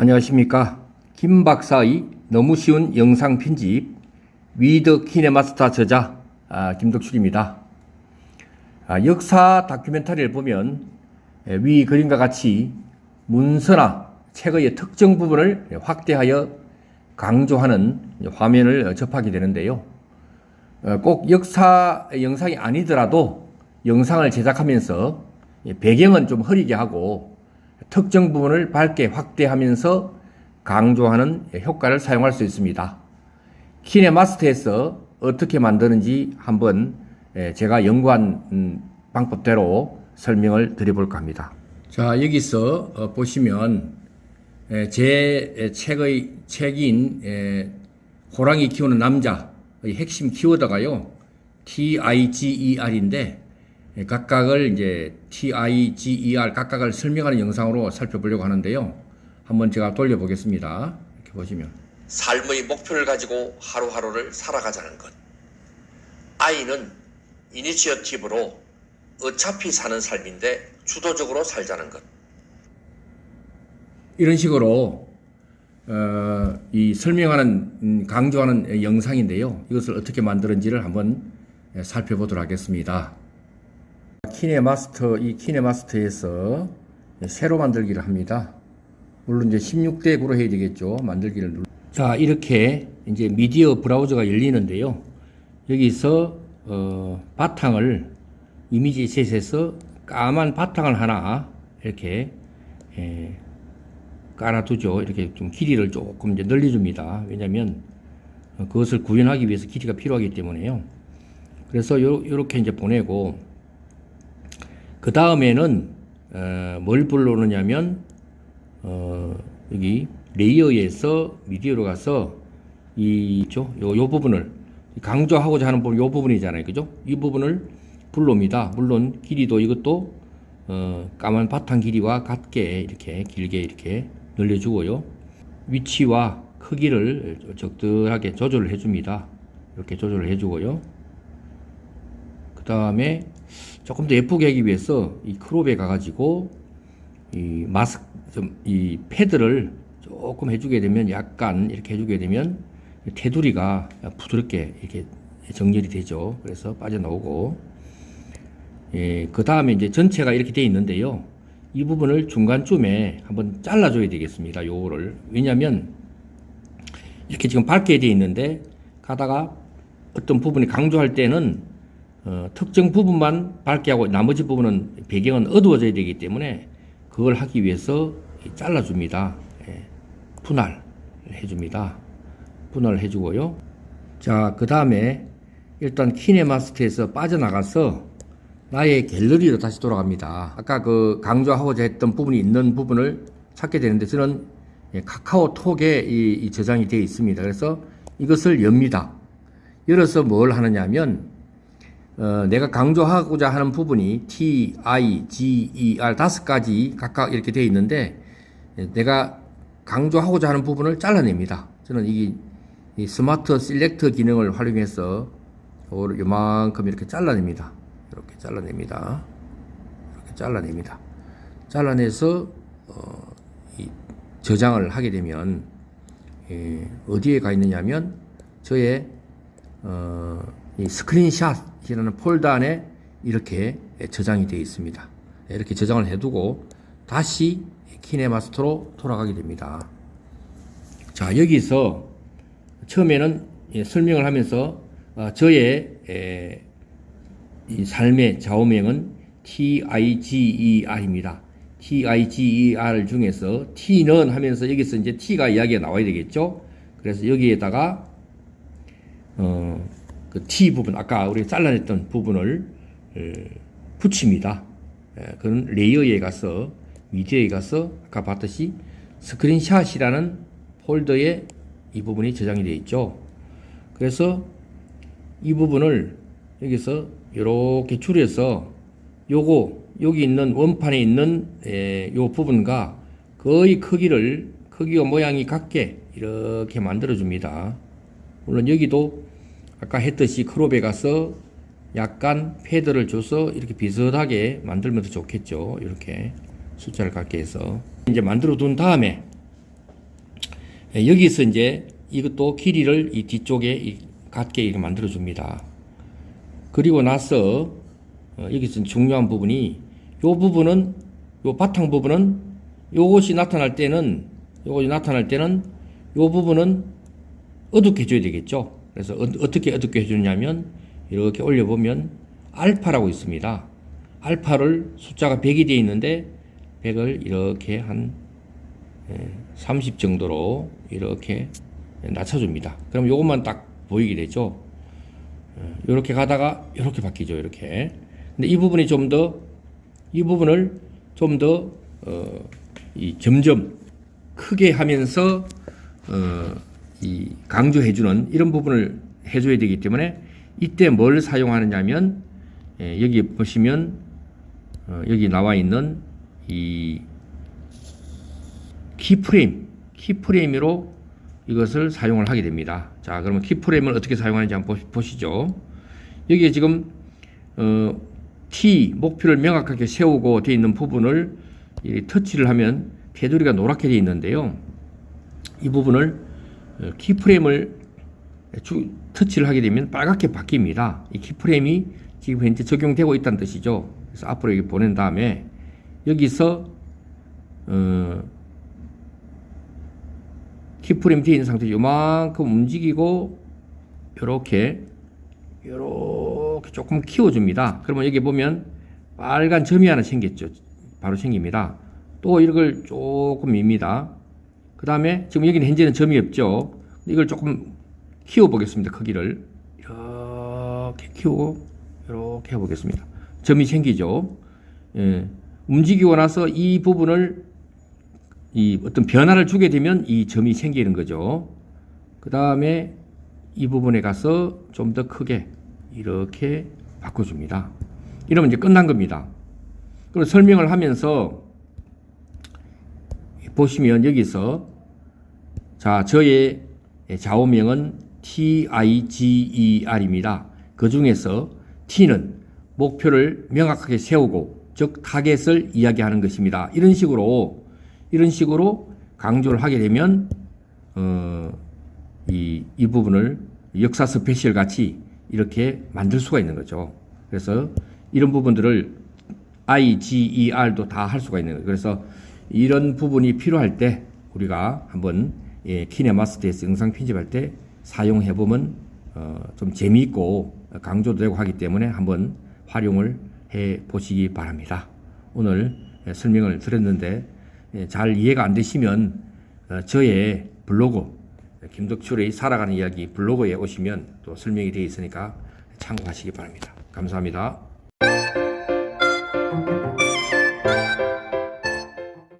안녕하십니까. 김 박사의 너무 쉬운 영상 편집 위드 키네마스터 저자 아, 김덕출입니다. 아, 역사 다큐멘터리를 보면 에, 위 그림과 같이 문서나 책의 특정 부분을 확대하여 강조하는 화면을 접하게 되는데요. 어, 꼭 역사 영상이 아니더라도 영상을 제작하면서 배경은 좀 흐리게 하고 특정 부분을 밝게 확대하면서 강조하는 효과를 사용할 수 있습니다. 키네마스터에서 어떻게 만드는지 한번 예, 제가 연구한 음, 방법대로 설명을 드려볼까 합니다. 자, 여기서 어, 보시면 예, 제 책의 책인 예, 호랑이 키우는 남자의 핵심 키워드가요. TIGER인데 예, 각각을 이제 TIGER 각각을 설명하는 영상으로 살펴보려고 하는데요. 한번 제가 돌려보겠습니다. 이렇게 보시면 삶의 목표를 가지고 하루하루를 살아가자는 것. 아이는 이니시어티브로 어차피 사는 삶인데 주도적으로 살자는 것. 이런 식으로 어, 이 설명하는 음, 강조하는 영상인데요. 이것을 어떻게 만드는지를 한번 예, 살펴보도록 하겠습니다. 키네마스터 이 키네마스터에서 새로 만들기를 합니다. 물론 이제 16대 구로 해야 되겠죠. 만들기를 눌. 자 이렇게 이제 미디어 브라우저가 열리는데요. 여기서 어, 바탕을 이미지 셋에서 까만 바탕을 하나 이렇게 예, 깔아두죠. 이렇게 좀 길이를 조금 이제 늘려줍니다. 왜냐하면 어, 그것을 구현하기 위해서 길이가 필요하기 때문에요. 그래서 요, 요렇게 이제 보내고 그 다음에는 어, 뭘 불러오느냐면 어, 여기 레이어에서 미디어로 가서 이, 죠 요, 요 부분을 강조하고자 하는 부분 요 부분이잖아요. 그죠? 이 부분을 불러옵니다. 물론 길이도 이것도 어, 까만 바탕 길이와 같게 이렇게 길게 이렇게 늘려주고요. 위치와 크기를 적절하게 조절을 해줍니다. 이렇게 조절을 해주고요. 그 다음에 조금 더 예쁘게 하기 위해서 이 크롭에 가가지고 이 마스크 좀 이 패드를 조금 해주게 되면 약간 이렇게 해주게 되면 테두리가 부드럽게 이렇게 정렬이 되죠. 그래서 빠져나오고 예, 그 다음에 이제 전체가 이렇게 되어 있는데요. 이 부분을 중간쯤에 한번 잘라줘야 되겠습니다. 요거를. 왜냐면, 이렇게 지금 밝게 되어 있는데, 가다가 어떤 부분이 강조할 때는, 어, 특정 부분만 밝게 하고 나머지 부분은 배경은 어두워져야 되기 때문에, 그걸 하기 위해서 잘라줍니다. 예, 분할 해줍니다. 분할 해주고요. 자, 그 다음에 일단 키네마스터에서 빠져나가서 나의 갤러리로 다시 돌아갑니다. 아까 그 강조하고자 했던 부분이 있는 부분을 찾게 되는데 저는 예, 카카오톡에 이, 이 저장이 되어 있습니다. 그래서 이것을 엽니다. 열어서 뭘 하느냐면 어, 내가 강조하고자 하는 부분이 T, I, G, E, R 다섯 가지 각각 이렇게 되어 있는데 예, 내가 강조하고자 하는 부분을 잘라냅니다. 저는 이, 이 스마트 셀렉터 기능을 활용해서 요만큼 이렇게 잘라냅니다. 이렇게 잘라냅니다. 이렇게 잘라냅니다. 잘라내서 어, 이 저장을 하게 되면 예, 어디에 가 있느냐면 저의 어, 이 스크린샷이라는 폴더 안에 이렇게 저장이 되어 있습니다. 이렇게 저장을 해두고 다시 키네마스터로 돌아가게 됩니다. 자 여기서 처음에는 예, 설명을 하면서 어, 저의 삶의 좌우명은 TIGER입니다. TIGER 중에서 T는 하면서 여기서 이제 T가 이야기가 나와야 되겠죠. 그래서 여기에다가 어, 그 T 부분 아까 우리가 잘라냈던 부분을 에, 붙입니다. 에, 그건 레이어에 가서 미디어에 가서 아까 봤듯이 스크린샷이라는 폴더에 이 부분이 저장이 되어 있죠. 그래서 이 부분을 여기서 이렇게 줄여서 요거 여기 있는 원판에 있는 에, 요 부분과 거의 크기를 크기와 모양이 같게 이렇게 만들어 줍니다. 물론 여기도 아까 했듯이 크롭에 가서 약간 패드를 줘서 이렇게 비슷하게 만들면 더 좋겠죠. 이렇게 숫자를 갖게 해서 이제 만들어 둔 다음에 예, 여기서 이제 이것도 길이를 이 뒤쪽에 이 같게 이렇게 만들어 줍니다. 그리고 나서 어, 여기서 중요한 부분이 요 부분은 요 바탕 부분은 요것이 나타날 때는 요것이 나타날 때는 요 부분은 어둡게 해줘야 되겠죠. 그래서 어, 어떻게 어둡게 해주냐면 이렇게 올려보면 알파라고 있습니다. 알파를 숫자가 100이 되어 있는데 100을 이렇게 한 30 정도로 이렇게 낮춰줍니다. 그럼 요것만 딱 보이게 되죠. 이렇게 가다가 이렇게 바뀌죠. 이렇게. 근데 이 부분이 좀 더 이 부분을 좀더 어, 이 점점 크게 하면서 어, 이 강조해주는 이런 부분을 해줘야 되기 때문에 이때 뭘 사용하느냐면 예, 여기 보시면 어, 여기 나와 있는 이 키프레임, 키프레임으로 이것을 사용을 하게 됩니다. 자, 그러면 키프레임을 어떻게 사용하는지 한번 보시- 보시죠. 여기에 지금 어, T 목표를 명확하게 세우고 되어 있는 부분을 이 터치를 하면 테두리가 노랗게 되어 있는데요. 이 부분을 어, 키프레임을 주, 터치를 하게 되면 빨갛게 바뀝니다. 이 키프레임이 지금 현재 적용되고 있다는 뜻이죠. 그래서 앞으로 이렇게 보낸 다음에 여기서 어, 키프레임 되어 있는 상태에서 요만큼 움직이고 요렇게 요렇게 조금 키워줍니다. 그러면 여기 보면 빨간 점이 하나 생겼죠. 바로 생깁니다. 또 이걸 조금 밉니다. 그 다음에 지금 여기는 현재는 점이 없죠. 이걸 조금 키워보겠습니다. 크기를 이렇게 키우고 이렇게 해보겠습니다. 점이 생기죠. 예. 움직이고 나서 이 부분을 이 어떤 변화를 주게 되면 이 점이 생기는 거죠. 그 다음에 이 부분에 가서 좀 더 크게 이렇게 바꿔줍니다. 이러면 이제 끝난 겁니다. 그리고 설명을 하면서 보시면 여기서 자 저의 좌우명은 TIGER입니다. 그 중에서 T는 목표를 명확하게 세우고 즉 타겟을 이야기하는 것입니다. 이런 식으로 이런 식으로 강조를 하게 되면 어, 이, 이 부분을 역사 스페셜 같이 이렇게 만들 수가 있는 거죠. 그래서 이런 부분들을 IGER도 다 할 수가 있는 거예요. 그래서 이런 부분이 필요할 때 우리가 한번 예, 키네마스터에서 영상 편집할 때 사용해 보면 어, 좀 재미있고 강조도 되고 하기 때문에 한번 활용을 해 보시기 바랍니다. 오늘 예, 설명을 드렸는데 예, 잘 이해가 안 되시면 어, 저의 블로그 김덕출의 살아가는 이야기 블로그에 오시면 또 설명이 되어 있으니까 참고하시기 바랍니다. 감사합니다.